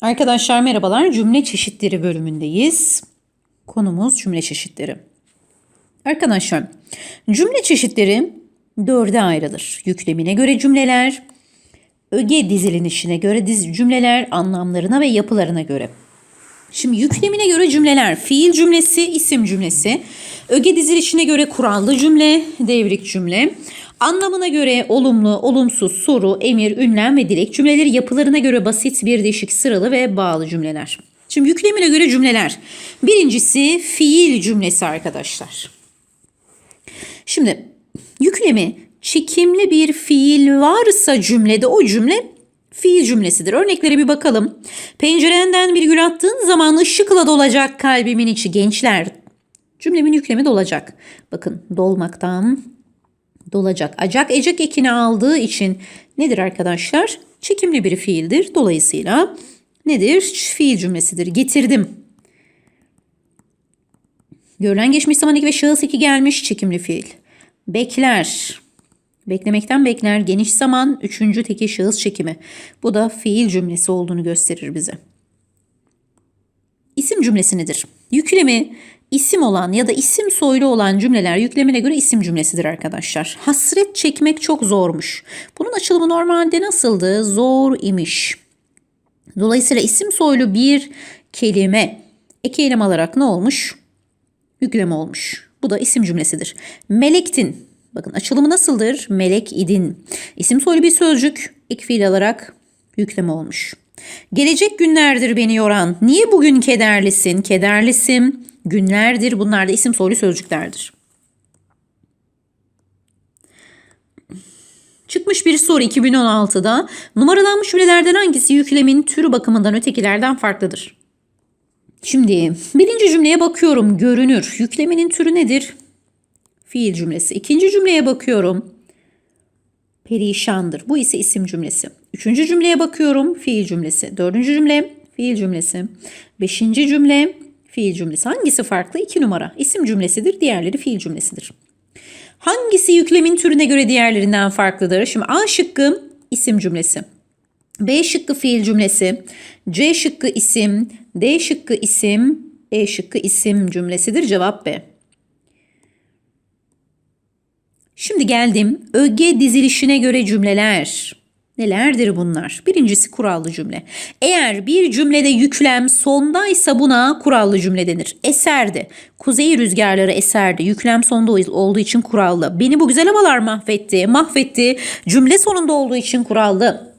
Arkadaşlar merhabalar. Cümle çeşitleri bölümündeyiz. Konumuz cümle çeşitleri. Arkadaşlar cümle çeşitleri dörde ayrılır. Yüklemine göre cümleler, öge dizilinişine göre diz cümleler, anlamlarına ve yapılarına göre. Şimdi yüklemine göre cümleler fiil cümlesi, isim cümlesi, öge dizilişine göre kurallı cümle, devrik cümle, anlamına göre olumlu, olumsuz, soru, emir, ünlem ve dilek cümleleri yapılarına göre basit, bir değişik, sıralı ve bağlı cümleler. Şimdi yüklemine göre cümleler. Birincisi fiil cümlesi arkadaşlar. Şimdi yüklemi çekimli bir fiil varsa cümlede o cümle fiil cümlesidir. Örneklere bir bakalım. Pencerenden bir gül attığın zaman ışıkla dolacak kalbimin içi gençler. Cümlemin yüklemi dolacak. Bakın dolmaktan dolacak. Acak ecek ekini aldığı için nedir arkadaşlar? Çekimli bir fiildir. Dolayısıyla nedir? Fiil cümlesidir. Getirdim. Görülen geçmiş zaman eki ve şahıs eki gelmiş çekimli fiil. Bekler. Beklemekten bekler. Geniş zaman üçüncü teki şahıs çekimi. Bu da fiil cümlesi olduğunu gösterir bize. İsim cümlesi nedir? Yüklemi isim olan ya da isim soylu olan cümleler yüklemine göre isim cümlesidir arkadaşlar. Hasret çekmek çok zormuş. Bunun açılımı normalde nasıldı? Zor imiş. Dolayısıyla isim soylu bir kelime ek eylem alarak ne olmuş? Yükleme olmuş. Bu da isim cümlesidir. Melektin. Bakın açılımı nasıldır? Melek idin. İsim soylu bir sözcük ek fiil alarak yükleme olmuş. Gelecek günlerdir beni yoran. Niye bugün kederlisin? Kederlisim. Günlerdir. Bunlar da isim soylu sözcüklerdir. Çıkmış bir soru 2016'da numaralanmış cümlelerden hangisi yüklemin türü bakımından ötekilerden farklıdır? Şimdi birinci cümleye bakıyorum. Görünür. Yükleminin türü nedir? Fiil cümlesi. İkinci cümleye bakıyorum. Perişandır. Bu ise isim cümlesi. Üçüncü cümleye bakıyorum. Fiil cümlesi. Dördüncü cümle fiil cümlesi. Beşinci cümle fiil cümlesi. Hangisi farklı? İki numara. İsim cümlesidir. Diğerleri fiil cümlesidir. Hangisi yüklemin türüne göre diğerlerinden farklıdır? Şimdi A şıkkı isim cümlesi. B şıkkı fiil cümlesi. C şıkkı isim. D şıkkı isim. E şıkkı isim cümlesidir. Cevap B. Şimdi geldim öge dizilişine göre cümleler. Nelerdir bunlar? Birincisi kurallı cümle. Eğer bir cümlede yüklem sondaysa buna kurallı cümle denir. Eserdi. Kuzey rüzgarları eserdi. Yüklem sonda olduğu için kurallı. Beni bu güzel havalar mahvetti. Mahvetti. Cümle sonunda olduğu için kurallı.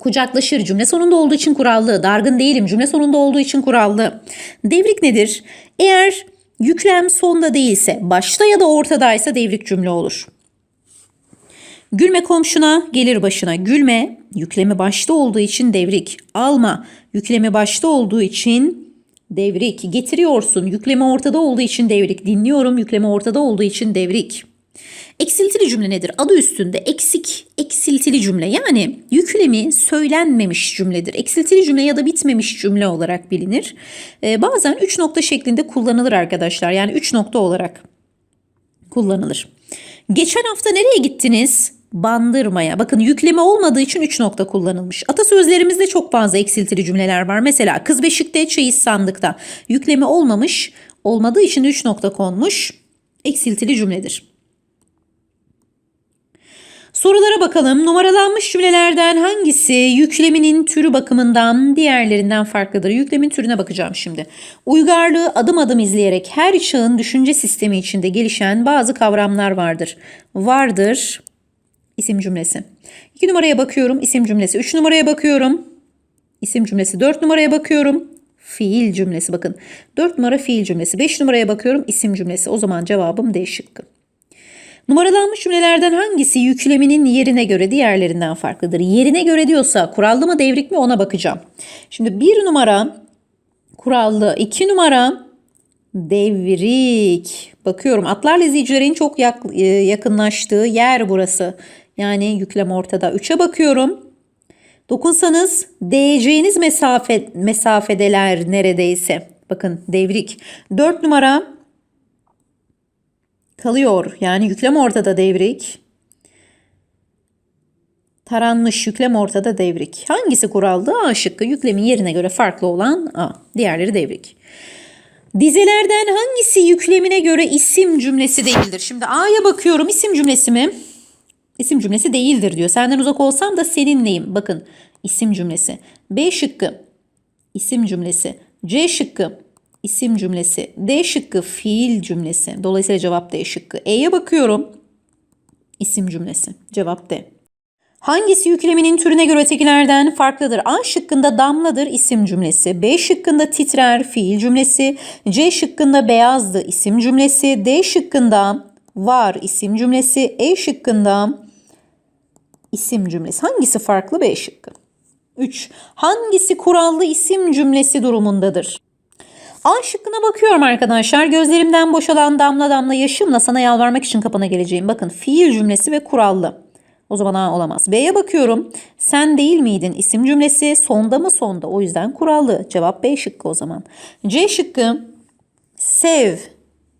Kucaklaşır cümle sonunda olduğu için kurallı. Dargın değilim cümle sonunda olduğu için kurallı. Devrik nedir? Eğer yüklem sonda değilse, başta ya da ortadaysa devrik cümle olur. Gülme komşuna gelir başına. Gülme yüklemi başta olduğu için devrik. Alma yüklemi başta olduğu için devrik. Getiriyorsun yüklemi ortada olduğu için devrik. Dinliyorum yüklemi ortada olduğu için devrik. Eksiltili cümle nedir? Adı üstünde eksik, eksiltili cümle. Yani yüklemi söylenmemiş cümledir. Eksiltili cümle ya da bitmemiş cümle olarak bilinir. Ee, bazen üç nokta şeklinde kullanılır arkadaşlar. Yani üç nokta olarak kullanılır. Geçen hafta nereye gittiniz? Bandırmaya. Bakın yükleme olmadığı için 3 nokta kullanılmış. Atasözlerimizde çok fazla eksiltili cümleler var. Mesela kız beşikte çeyiz sandıkta. Yükleme olmamış. Olmadığı için 3 nokta konmuş. Eksiltili cümledir. Sorulara bakalım. Numaralanmış cümlelerden hangisi yükleminin türü bakımından diğerlerinden farklıdır? Yüklemin türüne bakacağım şimdi. Uygarlığı adım adım izleyerek her çağın düşünce sistemi içinde gelişen bazı kavramlar vardır. Vardır isim cümlesi. 2 numaraya bakıyorum isim cümlesi. 3 numaraya bakıyorum isim cümlesi. 4 numaraya bakıyorum fiil cümlesi. Bakın 4 numara fiil cümlesi. 5 numaraya bakıyorum isim cümlesi. O zaman cevabım D şıkkı. Numaralanmış cümlelerden hangisi yükleminin yerine göre diğerlerinden farklıdır? Yerine göre diyorsa kurallı mı devrik mi ona bakacağım. Şimdi bir numara kurallı, iki numara devrik. Bakıyorum atlarla izleyicilerin çok yakınlaştığı yer burası. Yani yüklem ortada. 3'e bakıyorum. Dokunsanız değeceğiniz mesafe, mesafedeler neredeyse. Bakın devrik. 4 numara kalıyor. Yani yüklem ortada devrik. Taranmış yüklem ortada devrik. Hangisi kuraldı? A şıkkı. Yüklemin yerine göre farklı olan A. Diğerleri devrik. Dizelerden hangisi yüklemine göre isim cümlesi değildir? Şimdi A'ya bakıyorum isim cümlesi mi? İsim cümlesi değildir diyor. Senden uzak olsam da seninleyim. Bakın isim cümlesi. B şıkkı isim cümlesi. C şıkkı isim cümlesi. D şıkkı fiil cümlesi. Dolayısıyla cevap D şıkkı. E'ye bakıyorum. İsim cümlesi. Cevap D. Hangisi yükleminin türüne göre ötekilerden farklıdır? A şıkkında damladır isim cümlesi. B şıkkında titrer fiil cümlesi. C şıkkında beyazdı isim cümlesi. D şıkkında var isim cümlesi. E şıkkında isim cümlesi. Hangisi farklı? B şıkkı. 3. Hangisi kurallı isim cümlesi durumundadır? A şıkkına bakıyorum arkadaşlar. Gözlerimden boşalan damla damla yaşımla sana yalvarmak için kapına geleceğim. Bakın fiil cümlesi ve kurallı. O zaman A olamaz. B'ye bakıyorum. Sen değil miydin isim cümlesi? Sonda mı sonda? O yüzden kurallı. Cevap B şıkkı o zaman. C şıkkı sev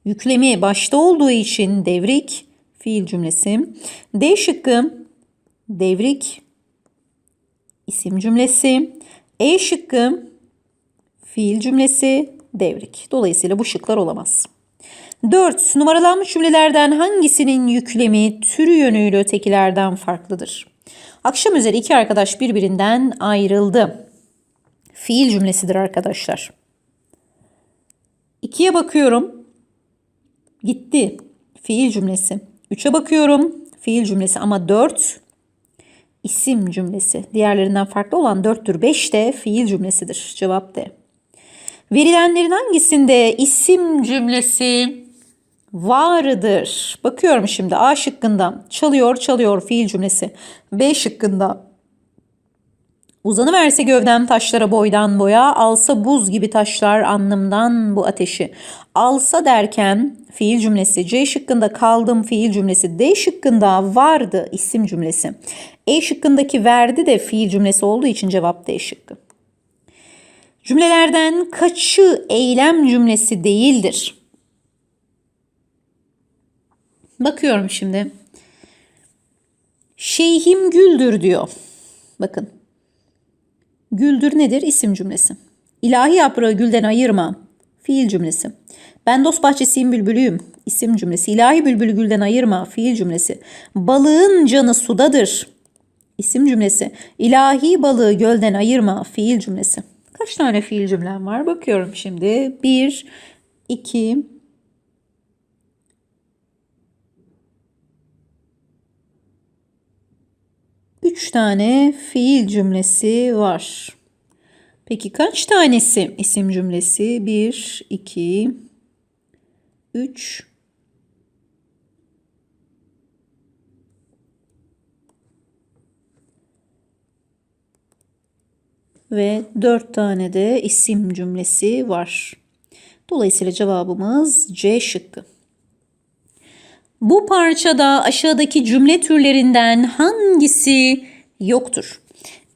yüklemi başta olduğu için devrik fiil cümlesi. D şıkkı devrik isim cümlesi. E şıkkı fiil cümlesi devrik. Dolayısıyla bu şıklar olamaz. 4. Numaralanmış cümlelerden hangisinin yüklemi türü yönüyle ötekilerden farklıdır? Akşam üzeri iki arkadaş birbirinden ayrıldı. Fiil cümlesidir arkadaşlar. 2'ye bakıyorum. Gitti. Fiil cümlesi. 3'e bakıyorum. Fiil cümlesi ama 4 isim cümlesi. Diğerlerinden farklı olan 4'tür. 5 de fiil cümlesidir. Cevap D. Verilenlerin hangisinde isim cümlesi vardır? Bakıyorum şimdi A şıkkında çalıyor çalıyor fiil cümlesi. B şıkkında uzanıverse gövdem taşlara boydan boya alsa buz gibi taşlar anlamdan bu ateşi. Alsa derken fiil cümlesi C şıkkında kaldım fiil cümlesi D şıkkında vardı isim cümlesi. E şıkkındaki verdi de fiil cümlesi olduğu için cevap D şıkkı. Cümlelerden kaçı eylem cümlesi değildir? Bakıyorum şimdi. Şeyhim güldür diyor. Bakın. Güldür nedir? İsim cümlesi. İlahi yaprağı gülden ayırma. Fiil cümlesi. Ben dost bahçesiyim bülbülüyüm. İsim cümlesi. İlahi bülbülü gülden ayırma. Fiil cümlesi. Balığın canı sudadır. İsim cümlesi. İlahi balığı gölden ayırma. Fiil cümlesi. Kaç tane fiil cümlem var? Bakıyorum şimdi. Bir, iki, üç tane fiil cümlesi var. Peki kaç tanesi isim cümlesi? Bir, iki, üç, ve 4 tane de isim cümlesi var. Dolayısıyla cevabımız C şıkkı. Bu parçada aşağıdaki cümle türlerinden hangisi yoktur?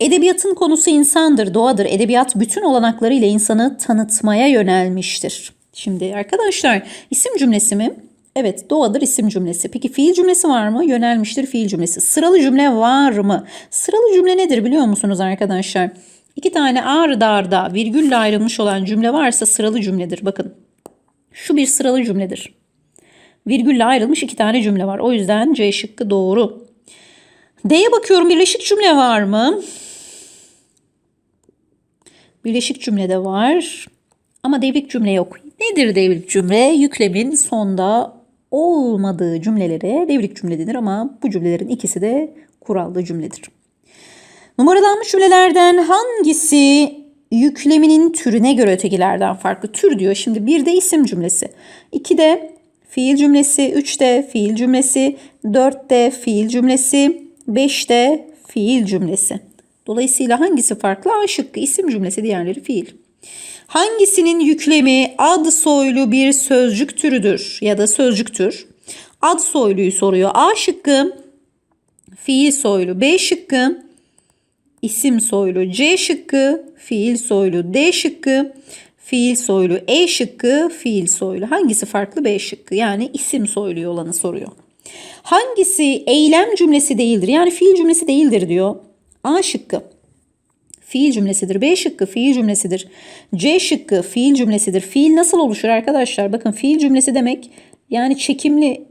Edebiyatın konusu insandır, doğadır. Edebiyat bütün olanaklarıyla insanı tanıtmaya yönelmiştir. Şimdi arkadaşlar isim cümlesi mi? Evet doğadır isim cümlesi. Peki fiil cümlesi var mı? Yönelmiştir fiil cümlesi. Sıralı cümle var mı? Sıralı cümle nedir biliyor musunuz arkadaşlar? İki tane arda arda virgülle ayrılmış olan cümle varsa sıralı cümledir. Bakın şu bir sıralı cümledir. Virgülle ayrılmış iki tane cümle var. O yüzden C şıkkı doğru. D'ye bakıyorum birleşik cümle var mı? Birleşik cümlede var. Ama devrik cümle yok. Nedir devrik cümle? Yüklemin sonda olmadığı cümlelere devrik cümle denir ama bu cümlelerin ikisi de kurallı cümledir. Numaralanmış cümlelerden hangisi yükleminin türüne göre ötekilerden farklı? Tür diyor. Şimdi bir de isim cümlesi. iki de fiil cümlesi. üç de fiil cümlesi. dört de fiil cümlesi. beş de fiil cümlesi. Dolayısıyla hangisi farklı? A şıkkı isim cümlesi diğerleri fiil. Hangisinin yüklemi ad soylu bir sözcük türüdür ya da sözcüktür? Ad soyluyu soruyor. A şıkkı fiil soylu. B şıkkı isim soylu C şıkkı, fiil soylu D şıkkı, fiil soylu E şıkkı, fiil soylu. Hangisi farklı B şıkkı? Yani isim soylu olanı soruyor. Hangisi eylem cümlesi değildir? Yani fiil cümlesi değildir diyor. A şıkkı fiil cümlesidir. B şıkkı fiil cümlesidir. C şıkkı fiil cümlesidir. Fiil nasıl oluşur arkadaşlar? Bakın fiil cümlesi demek yani çekimli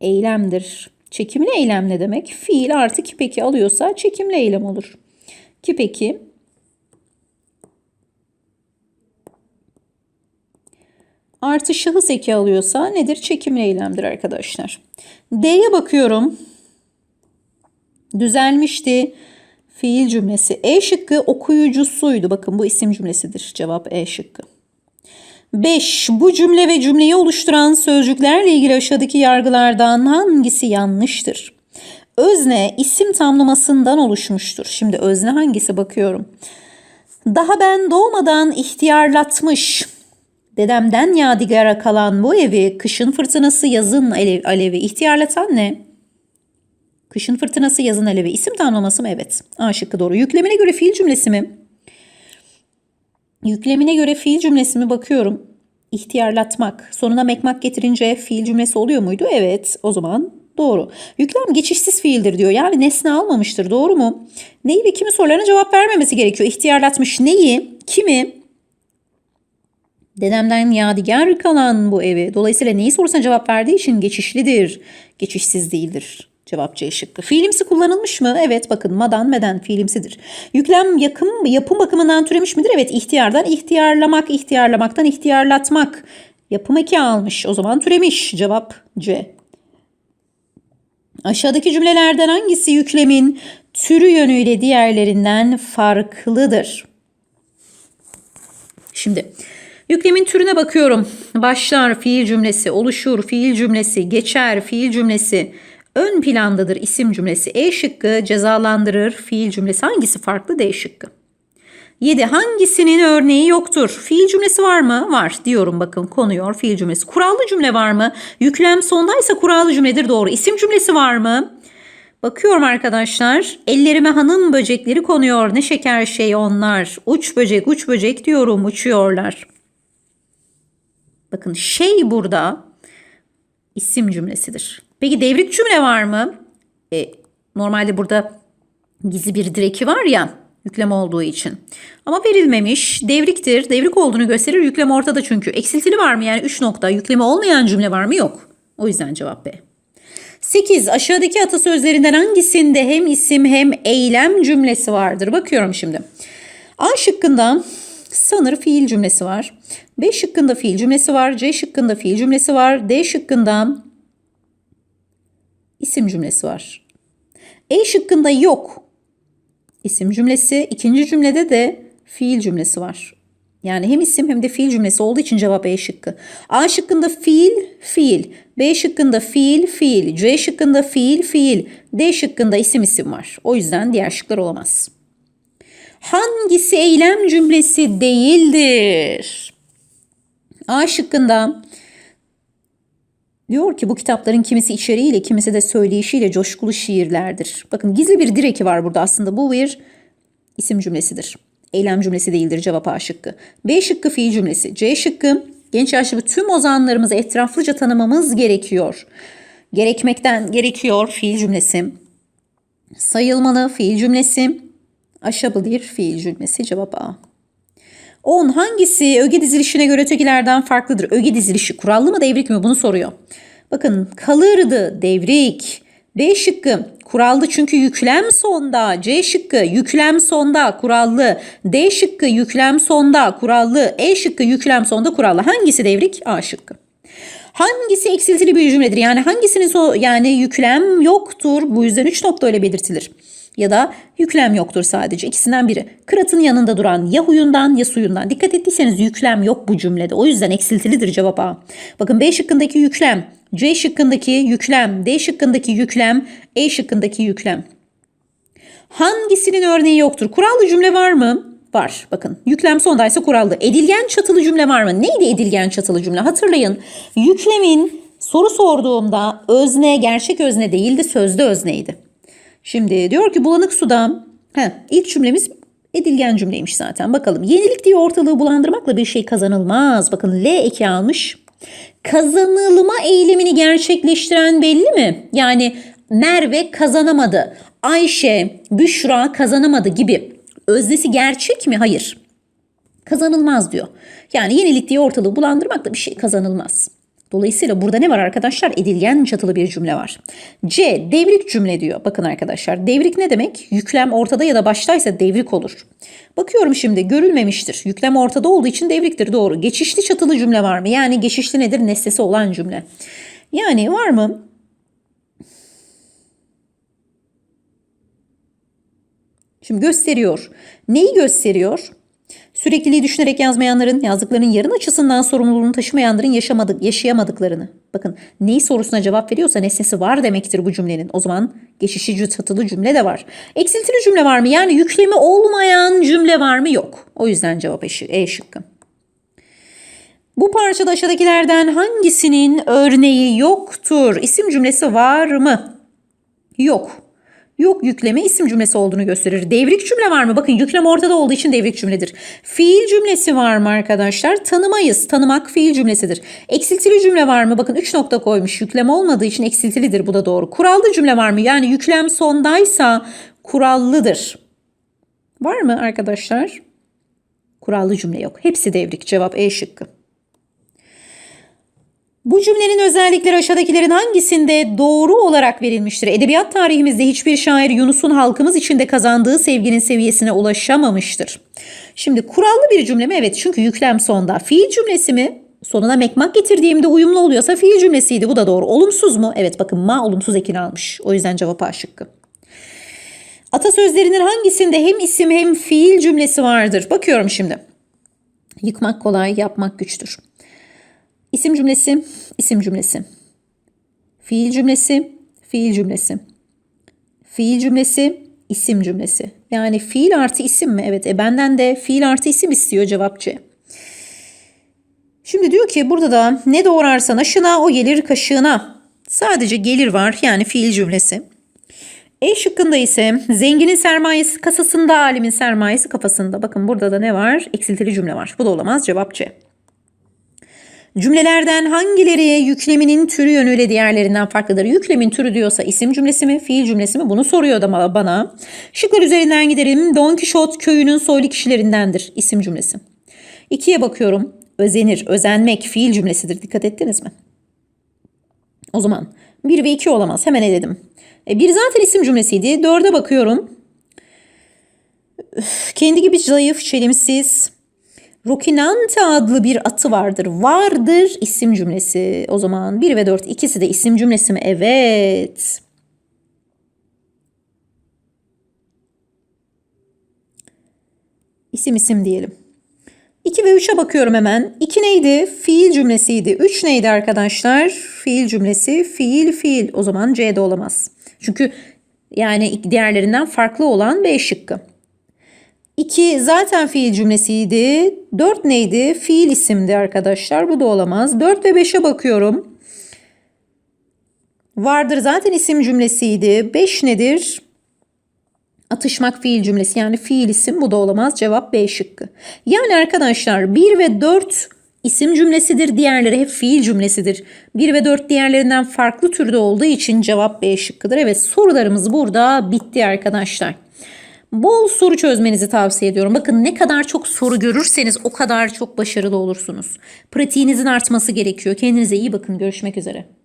eylemdir. Çekimli eylem ne demek? Fiil artı ki peki alıyorsa çekimli eylem olur. Ki artı şahıs eki alıyorsa nedir? Çekimli eylemdir arkadaşlar. D'ye bakıyorum. Düzelmişti. Fiil cümlesi. E şıkkı okuyucusuydu. Bakın bu isim cümlesidir. Cevap E şıkkı. 5. Bu cümle ve cümleyi oluşturan sözcüklerle ilgili aşağıdaki yargılardan hangisi yanlıştır? Özne isim tamlamasından oluşmuştur. Şimdi özne hangisi bakıyorum. Daha ben doğmadan ihtiyarlatmış. Dedemden yadigara kalan bu evi kışın fırtınası yazın alev, alevi ihtiyarlatan ne? Kışın fırtınası yazın alevi isim tamlaması mı? Evet. A şıkkı doğru. Yüklemine göre fiil cümlesi mi? Yüklemine göre fiil cümlesi mi bakıyorum. İhtiyarlatmak. Sonuna mekmak getirince fiil cümlesi oluyor muydu? Evet. O zaman doğru. Yüklem geçişsiz fiildir diyor. Yani nesne almamıştır. Doğru mu? Neyi ve kimi sorularına cevap vermemesi gerekiyor. İhtiyarlatmış neyi? Kimi? Dedemden yadigar kalan bu evi. Dolayısıyla neyi sorusuna cevap verdiği için geçişlidir. Geçişsiz değildir. Cevap C şıkkı. Fiilimsi kullanılmış mı? Evet bakın madan meden fiilimsidir. Yüklem yakım, yapım bakımından türemiş midir? Evet ihtiyardan ihtiyarlamak, ihtiyarlamaktan ihtiyarlatmak. Yapım eki almış. O zaman türemiş. Cevap C. Aşağıdaki cümlelerden hangisi yüklemin türü yönüyle diğerlerinden farklıdır? Şimdi yüklemin türüne bakıyorum. Başlar fiil cümlesi, oluşur fiil cümlesi, geçer fiil cümlesi, ön plandadır isim cümlesi. E şıkkı cezalandırır fiil cümlesi. Hangisi farklı? D şıkkı. 7. Hangisinin örneği yoktur? Fiil cümlesi var mı? Var diyorum bakın konuyor fiil cümlesi. Kurallı cümle var mı? Yüklem sondaysa kurallı cümledir doğru. İsim cümlesi var mı? Bakıyorum arkadaşlar. Ellerime hanım böcekleri konuyor. Ne şeker şey onlar. Uç böcek uç böcek diyorum uçuyorlar. Bakın şey burada isim cümlesidir. Peki devrik cümle var mı? E, normalde burada gizli bir direki var ya yüklem olduğu için. Ama verilmemiş. Devriktir. Devrik olduğunu gösterir. Yüklem ortada çünkü. Eksiltili var mı? Yani 3 nokta. Yüklemi olmayan cümle var mı? Yok. O yüzden cevap B. 8. Aşağıdaki atasözlerinden hangisinde hem isim hem eylem cümlesi vardır? Bakıyorum şimdi. A şıkkında sanır fiil cümlesi var. B şıkkında fiil cümlesi var. C şıkkında fiil cümlesi var. D şıkkında isim cümlesi var. E şıkkında yok isim cümlesi. İkinci cümlede de fiil cümlesi var. Yani hem isim hem de fiil cümlesi olduğu için cevap E şıkkı. A şıkkında fiil, fiil. B şıkkında fiil, fiil. C şıkkında fiil, fiil. D şıkkında isim isim var. O yüzden diğer şıklar olamaz. Hangisi eylem cümlesi değildir? A şıkkında Diyor ki bu kitapların kimisi içeriğiyle kimisi de söyleyişiyle coşkulu şiirlerdir. Bakın gizli bir direki var burada aslında bu bir isim cümlesidir. Eylem cümlesi değildir cevap A şıkkı. B şıkkı fiil cümlesi. C şıkkı genç yaşlı tüm ozanlarımızı etraflıca tanımamız gerekiyor. Gerekmekten gerekiyor fiil cümlesi. Sayılmalı fiil cümlesi. Aşabilir fiil cümlesi cevap A. 10. Hangisi öge dizilişine göre ötekilerden farklıdır? Öge dizilişi kurallı mı devrik mi? Bunu soruyor. Bakın kalırdı devrik. B şıkkı kurallı çünkü yüklem sonda. C şıkkı yüklem sonda kurallı. D şıkkı yüklem sonda kurallı. E şıkkı yüklem sonda kurallı. Hangisi devrik? A şıkkı. Hangisi eksiltili bir cümledir? Yani hangisinin so yani yüklem yoktur. Bu yüzden 3 nokta öyle belirtilir ya da yüklem yoktur sadece. İkisinden biri. Kıratın yanında duran ya huyundan ya suyundan. Dikkat ettiyseniz yüklem yok bu cümlede. O yüzden eksiltilidir cevap A. Bakın B şıkkındaki yüklem, C şıkkındaki yüklem, D şıkkındaki yüklem, E şıkkındaki yüklem. Hangisinin örneği yoktur? Kurallı cümle var mı? Var. Bakın yüklem sondaysa kurallı. Edilgen çatılı cümle var mı? Neydi edilgen çatılı cümle? Hatırlayın. Yüklemin soru sorduğumda özne gerçek özne değildi sözde özneydi. Şimdi diyor ki bulanık suda he, ilk cümlemiz edilgen cümleymiş zaten. Bakalım yenilik diye ortalığı bulandırmakla bir şey kazanılmaz. Bakın L eki almış. Kazanılma eylemini gerçekleştiren belli mi? Yani Merve kazanamadı. Ayşe, Büşra kazanamadı gibi. Öznesi gerçek mi? Hayır. Kazanılmaz diyor. Yani yenilik diye ortalığı bulandırmakla bir şey kazanılmaz. Dolayısıyla burada ne var arkadaşlar? Edilgen çatılı bir cümle var. C. Devrik cümle diyor. Bakın arkadaşlar devrik ne demek? Yüklem ortada ya da baştaysa devrik olur. Bakıyorum şimdi görülmemiştir. Yüklem ortada olduğu için devriktir doğru. Geçişli çatılı cümle var mı? Yani geçişli nedir? Nesnesi olan cümle. Yani var mı? Şimdi gösteriyor. Neyi gösteriyor? Sürekliliği düşünerek yazmayanların, yazdıklarının yarın açısından sorumluluğunu taşımayanların yaşamadık, yaşayamadıklarını. Bakın neyi sorusuna cevap veriyorsa nesnesi var demektir bu cümlenin. O zaman geçişici çatılı cümle de var. Eksiltili cümle var mı? Yani yüklemi olmayan cümle var mı? Yok. O yüzden cevap E şıkkı. Bu parçada aşağıdakilerden hangisinin örneği yoktur? İsim cümlesi var mı? Yok. Yok yükleme isim cümlesi olduğunu gösterir. Devrik cümle var mı? Bakın yükleme ortada olduğu için devrik cümledir. Fiil cümlesi var mı arkadaşlar? Tanımayız. Tanımak fiil cümlesidir. Eksiltili cümle var mı? Bakın 3 nokta koymuş. Yükleme olmadığı için eksiltilidir. Bu da doğru. Kurallı cümle var mı? Yani yüklem sondaysa kurallıdır. Var mı arkadaşlar? Kurallı cümle yok. Hepsi devrik. Cevap E şıkkı. Bu cümlenin özellikleri aşağıdakilerin hangisinde doğru olarak verilmiştir? Edebiyat tarihimizde hiçbir şair Yunus'un halkımız içinde kazandığı sevginin seviyesine ulaşamamıştır. Şimdi kurallı bir cümle mi? Evet çünkü yüklem sonda. Fiil cümlesi mi? Sonuna mekmak getirdiğimde uyumlu oluyorsa fiil cümlesiydi. Bu da doğru. Olumsuz mu? Evet bakın ma olumsuz ekini almış. O yüzden cevap A şıkkı. Atasözlerinin hangisinde hem isim hem fiil cümlesi vardır? Bakıyorum şimdi. Yıkmak kolay, yapmak güçtür. İsim cümlesi, isim cümlesi. Fiil cümlesi, fiil cümlesi. Fiil cümlesi, isim cümlesi. Yani fiil artı isim mi? Evet. E benden de fiil artı isim istiyor cevap C. Şimdi diyor ki burada da ne doğrarsan aşına o gelir kaşığına. Sadece gelir var yani fiil cümlesi. E şıkkında ise zenginin sermayesi kasasında, alimin sermayesi kafasında. Bakın burada da ne var? Eksiltili cümle var. Bu da olamaz. Cevap C. Cümlelerden hangileri yükleminin türü yönüyle diğerlerinden farklıdır? Yüklemin türü diyorsa isim cümlesi mi, fiil cümlesi mi? Bunu soruyor da bana. Şıklar üzerinden giderim. Don Kişot köyünün soylu kişilerindendir. İsim cümlesi. İkiye bakıyorum. Özenir, özenmek fiil cümlesidir. Dikkat ettiniz mi? O zaman 1 ve 2 olamaz. Hemen eledim. E, bir zaten isim cümlesiydi. 4'e bakıyorum. Üf, kendi gibi zayıf, çelimsiz, Rokinante adlı bir atı vardır. Vardır isim cümlesi. O zaman 1 ve 4 ikisi de isim cümlesi mi? Evet. İsim isim diyelim. 2 ve 3'e bakıyorum hemen. 2 neydi? Fiil cümlesiydi. 3 neydi arkadaşlar? Fiil cümlesi. Fiil fiil. O zaman C'de olamaz. Çünkü yani diğerlerinden farklı olan B şıkkı. 2 zaten fiil cümlesiydi. 4 neydi? Fiil isimdi arkadaşlar. Bu da olamaz. 4 ve 5'e bakıyorum. Vardır zaten isim cümlesiydi. 5 nedir? Atışmak fiil cümlesi yani fiil isim bu da olamaz. Cevap B şıkkı. Yani arkadaşlar 1 ve 4 isim cümlesidir. Diğerleri hep fiil cümlesidir. 1 ve 4 diğerlerinden farklı türde olduğu için cevap B şıkkıdır. Evet sorularımız burada bitti arkadaşlar. Bol soru çözmenizi tavsiye ediyorum. Bakın ne kadar çok soru görürseniz o kadar çok başarılı olursunuz. Pratiğinizin artması gerekiyor. Kendinize iyi bakın. Görüşmek üzere.